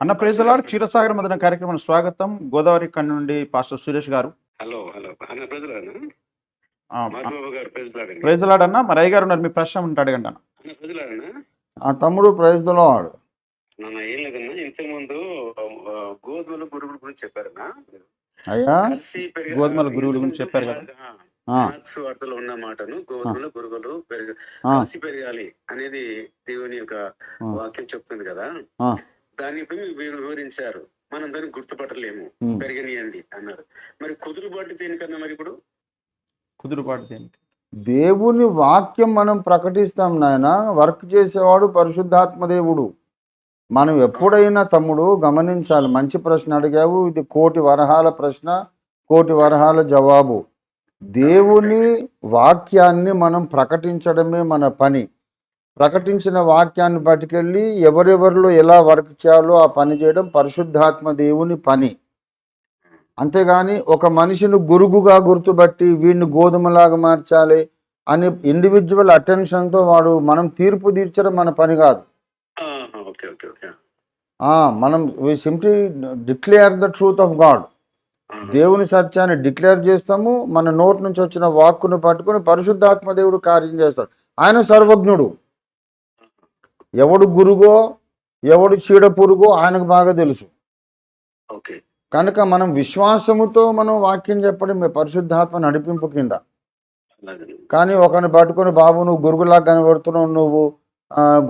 అన్న ప్రేజలాడు క్షీరసాగర్ మదన కార్యక్రమం స్వాగతం. గోదావరి కన్ను నుండి పాస్టర్ సురేష్ గారు. Hello hello. అన్న ప్రేజలాడ్ అన్న మరి అయ్య గారు ఉన్నారు మీ ప్రశ్న ఉంటే అడగండి అన్న. అన్న ప్రజలాడనా? ఆ తమ్ముడు ప్రైజ్లో వాడు నాన్న ఏం లేదన్నా ఇంతకు ముందు ఆ, గోధుమల గురుగుల గురించి చెప్పారన్నా? అయ్యా? గోధుమల ఇంతకు గురించి చెప్పారు కదా. మార్క్స్ వార్తలో ఉన్న మాటను గోధుమల గురుగులు పెరగ కలిసి పెరగాలి అనేది దేవుని యొక్క. వాక్యం చెప్తుంది కదా. ఆ. దాన్ని ఇప్పుడు మీరు వివరించారు. మనం దాన్ని గుర్తుపట్టలేము. పెరగనియండి అన్నారు. మరి కుదురుబాటు దేనికన్నా మరి ఇప్పుడు? కుదురుబాటు దేనికి? దేవుని వాక్యం మనం ప్రకటిస్తాం నాయన. వర్క్ చేసేవాడు పరిశుద్ధాత్మ దేవుడు. మనం ఎప్పుడైనా తమ్ముడు గమనించాలి. మంచి ప్రశ్న అడిగావు. ఇది కోటి వరహాల ప్రశ్న కోటి వరహాల జవాబు. దేవుని వాక్యాన్ని మనం ప్రకటించడమే మన పని. ప్రకటించిన వాక్యాన్ని పట్టుకెళ్ళి ఎవరెవరిలో ఎలా వర్క్ చేయాలో ఆ పని చేయడం పరిశుద్ధాత్మ దేవుని పని. అంతేగాని ఒక మనిషిని గురుగుగా గుర్తుపట్టి వీడిని గోధుమలాగా మార్చాలి అని ఇండివిజువల్ అటెన్షన్తో వాడు మనం తీర్పు తీర్చడం మన పని కాదు. మనం we simply declare the truth of God. దేవుని సత్యాన్ని డిక్లేర్ చేస్తాము మన నోటి నుంచి వచ్చిన వాక్కును పట్టుకొని పరిశుద్ధాత్మ దేవుడు కార్యం చేస్తాడు. ఆయన సర్వజ్ఞుడు. ఎవడు గురుగో ఎవడు చీడ పురుగో ఆయనకు బాగా తెలుసు. కనుక మనం విశ్వాసముతో మనం వాక్యం చెప్పడం మీ పరిశుద్ధాత్మ నడిపింపు కింద. కానీ ఒకరిని పట్టుకొని బాబు నువ్వు గురుగులాగా కనబడుతున్నావు నువ్వు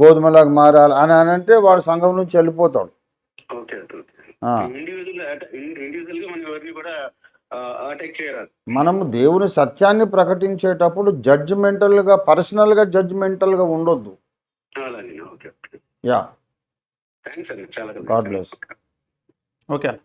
గోధుమలాగా మారాలి అని అని అంటే వాడు సంఘం నుంచి వెళ్ళిపోతాడు. గా మనము దేవుని సత్యాన్ని ప్రకటించేటప్పుడు జడ్జిమెంటల్గా పర్సనల్గా జడ్జిమెంటల్గా ఉండొద్దు. అలాగే ఓకే ఓకే యా థ్యాంక్స్ అండి చాలా God bless. ఓకే అన్న